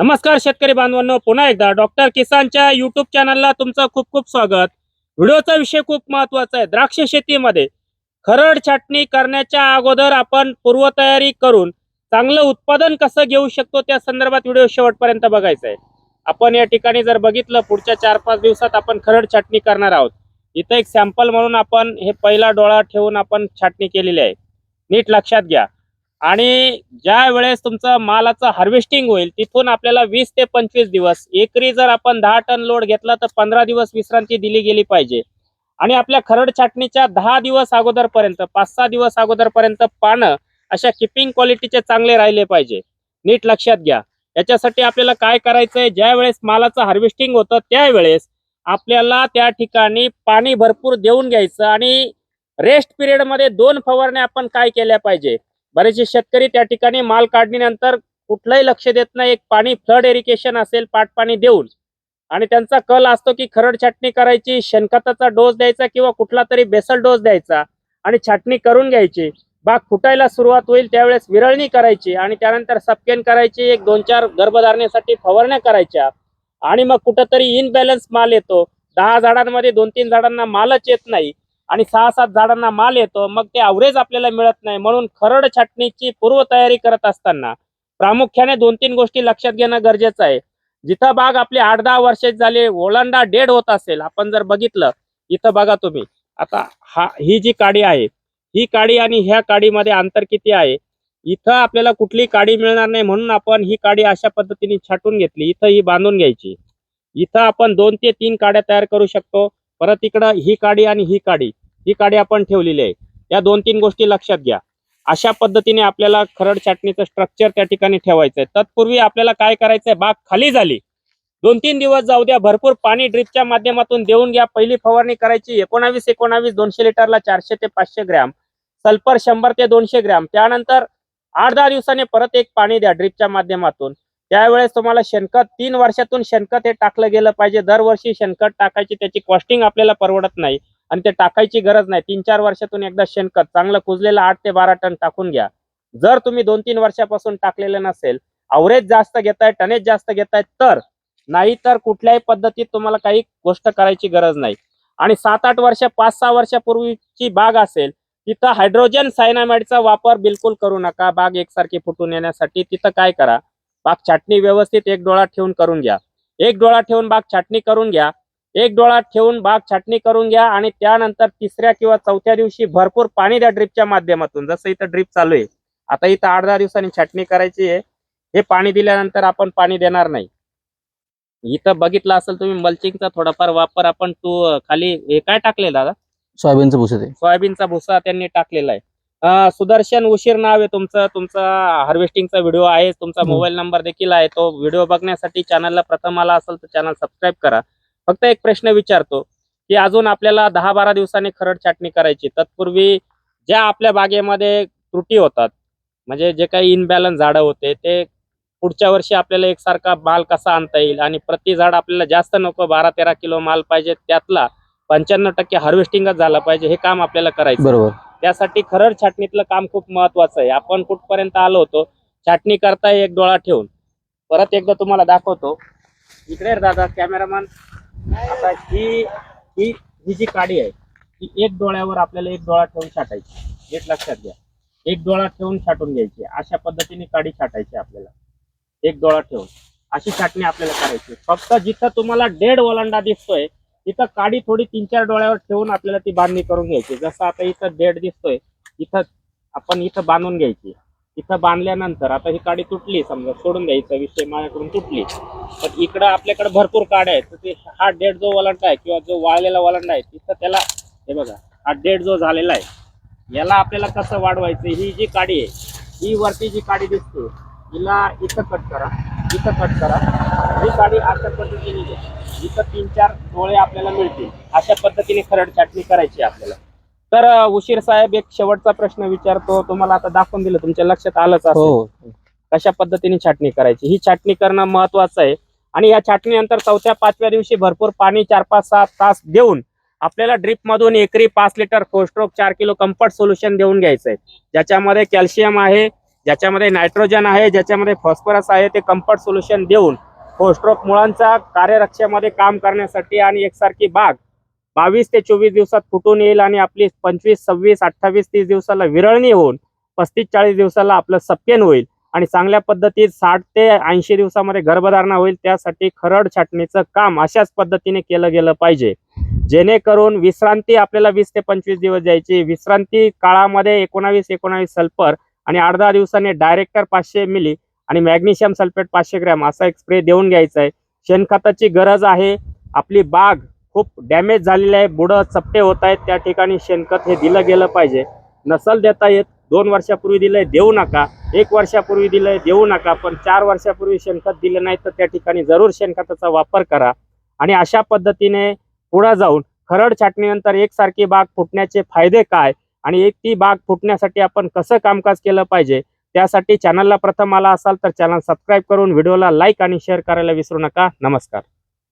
नमस्कार शेतकरी बांधवांनो पुन्हा एकदा डॉक्टर किसानच्या युट्यूब चॅनलला तुमचं खूप खूप स्वागत. व्हिडिओचा विषय खूप महत्त्वाचा आहे. द्राक्ष शेतीमध्ये खरड छाटणी करण्याच्या अगोदर आपण पूर्वतयारी करून चांगलं उत्पादन कसं घेऊ शकतो त्या संदर्भात व्हिडिओ शेवटपर्यंत बघायचा आहे आपण या ठिकाणी जर बघितलं पुढच्या चार पाच दिवसात आपण खरड छाटणी करणार आहोत. इथं एक सॅम्पल म्हणून आपण हे पहिला डोळा ठेवून आपण छाटणी केलेली आहे. नीट लक्षात घ्या. आणि ज्या वेळेस तुमचं मालाचं हार्वेस्टिंग होईल तिथून आपल्याला वीस ते पंचवीस दिवस एकरी जर आपण दहा टन लोड घेतला तर पंधरा दिवस विश्रांती दिली गेली पाहिजे. आणि आपल्या खरड छाटणीच्या दहा दिवस अगोदरपर्यंत पाच सहा दिवस अगोदरपर्यंत पानं अशा किपिंग क्वालिटीचे चांगले राहिले पाहिजे. नीट लक्षात घ्या. याच्यासाठी आपल्याला काय करायचंय? ज्या वेळेस मालाचं हार्वेस्टिंग होतं त्यावेळेस आपल्याला त्या ठिकाणी पाणी भरपूर देऊन घ्यायचं आणि रेस्ट पिरियडमध्ये दोन फवारण्या आपण काय केल्या पाहिजे? बरेचसे शेतकरी त्या ठिकाणी माल काढणीनंतर कुठलंही लक्ष देत नाही. एक पाणी फ्लड इरिगेशन असेल पाणी देऊन. आणि त्यांचा कल असतो की खरड छाटणी करायची शेणखताचा डोस द्यायचा किंवा कुठला तरी बेसल डोस द्यायचा आणि छाटणी करून घ्यायची. बाग फुटायला सुरुवात होईल त्यावेळेस विरळणी करायची आणि त्यानंतर सपकेन करायची एक दोन चार गर्भधारणेसाठी फवारण्या करायच्या. आणि मग कुठंतरी इनबॅलन्स माल येतो. दहा झाडांमध्ये दोन तीन झाडांना मालच येत नाही. आणि सहा सात झाडांना माल येतो मग ते अवरेज आपल्याला मिळत नाही. म्हणून खरड छाटणीची पूर्वतयारी करत असताना प्रामुख्याने दोन तीन गोष्टी लक्षात घेणं गरजेचं आहे. जिथं बाग आपली आठ दहा वर्षे झाली ओलांडा डेड होत असेल आपण जर बघितलं इथं बघा तुम्ही. आता हा ही जी काडी आहे ही काडी आणि ह्या काडीमध्ये अंतर किती आहे? इथं आपल्याला कुठली काडी मिळणार नाही म्हणून आपण ही काडी अशा पद्धतीने छाटून घेतली. इथं ही बांधून घ्यायची. इथं आपण दोन ते तीन काड्या तयार करू शकतो. परत इकडं ही काडी आणि ही काडी. ही काडी आपण ठेवलेली आहे. या दोन तीन गोष्टी लक्षात घ्या. अशा पद्धतीने आपल्याला खरड छाटणीचं स्ट्रक्चर त्या ठिकाणी ठेवायचंय. तत्पूर्वी आपल्याला काय करायचंय? बाग खाली झाली. दोन तीन दिवस जाऊ द्या. भरपूर पाणी ड्रिपच्या माध्यमातून देऊन घ्या. पहिली फवारणी करायची एकोणावीस एकोणावीस दोनशे लिटरला चारशे ते पाचशे ग्रॅम. सल्फर शंभर ते दोनशे ग्रॅम. त्यानंतर आठ दहा दिवसांनी परत एक पाणी द्या ड्रिपच्या माध्यमातून. त्यावेळेस तुम्हाला शेणखत तीन वर्षातून शेणखत हे टाकलं गेलं पाहिजे. दरवर्षी शेणखत टाकायची त्याची कॉस्टिंग आपल्याला परवडत नाही. आणि ते टाकायची गरज नाही. तीन चार वर्षातून एकदा शेणखत चांगलं कुजलेलं आठ ते बारा टन टाकून घ्या. जर तुम्ही दोन तीन वर्षापासून टाकलेलं नसेल अवरेज जास्त घेताय टनेज जास्त घेताय तर नाही तर कुठल्याही पद्धतीत तुम्हाला काही गोष्ट करायची गरज नाही. आणि सात आठ वर्ष पाच सहा वर्षापूर्वीची बाग असेल तिथं हायड्रोजन सायनामाइडचा वापर बिलकुल करू नका. बाग एकसारखी फुटून येण्यासाठी तिथं काय करा? बाग छाटणी व्यवस्थित एक डोळा ठेवून करून घ्या. एक डोळा ठेवून बाग छाटणी करून घ्या. एक डोळा ठेवून बाग छाटणी करून घ्या आणि त्यानंतर तिसऱ्या किंवा चौथ्या दिवशी भरपूर पाणी द्या ड्रिपच्या माध्यमातून. जसं इथं ड्रिप चालू आहे. आता इथं आठ दहा दिवसांनी छाटणी करायची आहे. हे पाणी दिल्यानंतर आपण पाणी देणार नाही. इथं बघितलं असेल तुम्ही मल्चिंगचा थोडाफार वापर आपण तू खाली हे काय टाकले दादा? सोयाबीनचं भुसे ते. सोयाबीनचा भुसा त्यांनी टाकलेला आहे. सुदर्शन उशीर नाव आहे तुमचं. तुमचा हार्वेस्टिंगचा व्हिडिओ आहे. तुमचा. मोबाईल नंबर देखील आहे. तो व्हिडिओ बघण्यासाठी चॅनलला प्रथम आला असेल तर चॅनल सबस्क्राईब करा. फक्त एक प्रश्न विचारतो की अजून आपल्याला दहा बारा दिवसांनी खरड छाटणी करायची. तत्पूर्वी ज्या आपल्या बागेमध्ये त्रुटी होतात म्हणजे जे काही इनबॅलन्स झाडं होते ते पुढच्या वर्षी आपल्याला एकसारखा माल कसा आणता येईल? आणि प्रति झाड आपल्याला जास्त नको बारा तेरा किलो माल पाहिजे त्यातला पंच्याण्णव टक्के हार्वेस्टिंगच झाला पाहिजे हे काम आपल्याला करायचं. बरोबर. त्यासाठी खरंच छाटणीतलं काम खूप महत्वाचं आहे. आपण कुठपर्यंत आलो होतो छाटणी करताय एक डोळा ठेवून. परत एकदा तुम्हाला दाखवतो. इकडे दादा कॅमेरामॅन. आता ही ही ही जी काडी आहे ती एक डोळ्यावर आपल्याला एक डोळा ठेवून छाटायची. नीट लक्षात घ्या. एक डोळा ठेवून छाटून घ्यायची. अशा पद्धतीने काडी छाटायची आपल्याला. एक डोळा ठेवून. अशी छाटणी आपल्याला करायची. फक्त जिथं तुम्हाला डेड ओलांडा दिसतोय इथं काडी थोडी तीन चार डोळ्यावर ठेवून आपल्याला ती बांधणी करून घ्यायची. जसं आता इथं डेड दिसतोय इथं आपण इथं बांधून घ्यायची. इथं बांधल्यानंतर आता ही काडी तुटली समजा सोडून द्यायचा विषय माझ्याकडून तुटली. पण इकडं आपल्याकडे भरपूर काड्या आहेत. तर ते हा डेड जो वलंड आहे किंवा जो वाळलेला वलंड आहे तिथं त्याला हे बघा हा डेड जो झालेला आहे याला आपल्याला कसं वाढवायचं? ही जी काडी आहे ही वरती जी काडी दिसते हिला इथं कट करा इथं कट करा. ही काडी अशा पद्धतीने इथं तीन चार डोळे आपल्याला मिळतील. अशा पद्धतीने खरड छाटणी करायची आहे आपल्याला. तर उशीर साहेब एक शेवटचा प्रश्न विचारतो. तुम्हाला आता दाखवून दिलं. तुमच्या लक्षात आलंच हो. कशा पद्धतीने छाटणी करायची? ही छाटणी करणं महत्वाचं आहे. आणि या छाटणीनंतर चौथ्या पाचव्या दिवशी भरपूर पाणी चार पाच सात तास देऊन आपल्याला ड्रिप मधून एकरी पाच लिटर फोर स्ट्रोक चार किलो कम्फर्ट सोल्युशन देऊन घ्यायचंय ज्याच्यामध्ये कॅल्शियम आहे ज्याच्यामध्ये नायट्रोजन आहे ज्याच्यामध्ये फॉस्फरस आहे ते कम्फर्ट सोल्युशन देऊन पोस्ट्रोक मुळांचा कार्यरक्षेमध्ये काम करण्यासाठी आणि एकसारखी बाग बावीस ते चोवीस दिवसात फुटून येईल आणि आपली पंचवीस सव्वीस अठ्ठावीस तीस दिवसाला विरळणी होऊन पस्तीस चाळीस दिवसाला आपलं सपकेन होईल आणि चांगल्या पद्धतीत साठ ते ऐंशी दिवसामध्ये गर्भधारणा होईल. त्यासाठी खरड छाटणीचं काम अशाच पद्धतीने केलं गेलं पाहिजे. जेणेकरून विश्रांती आपल्याला वीस ते पंचवीस दिवस द्यायची. विश्रांती काळामध्ये एकोणावीस एकोणावीस सल्फर आणि आठ दहा दिवसांनी डायरेक्टर पाचशे मिली आणि मॅग्नेशियम सल्फेट पाचशे ग्रॅम असा एक स्प्रे देऊन घ्यायचा आहे. शेणखताची गरज आहे. आपली बाग खूप डॅमेज झालेली आहे. बुडं चपटे होत आहेत. त्या ठिकाणी शेणखत हे दिलं गेलं पाहिजे. नसल देता येत. दोन वर्षापूर्वी दिलंय देऊ नका. एक वर्षापूर्वी दिलंय देऊ नका. पण चार वर्षापूर्वी शेणखत दिलं नाही तर त्या ठिकाणी जरूर शेणखताचा वापर करा. आणि अशा पद्धतीने पुढं जाऊन खरड छाटणीनंतर एकसारखी बाग फुटण्याचे फायदे काय? आणि एक ती बाग फुटण्यासाठी आपण कसं कामकाज केलं पाहिजे? त्यासाठी चॅनलला प्रथम आला असाल तर चॅनल सबस्क्राईब करून व्हिडिओला लाईक आणि शेअर करायला विसरू नका. नमस्कार.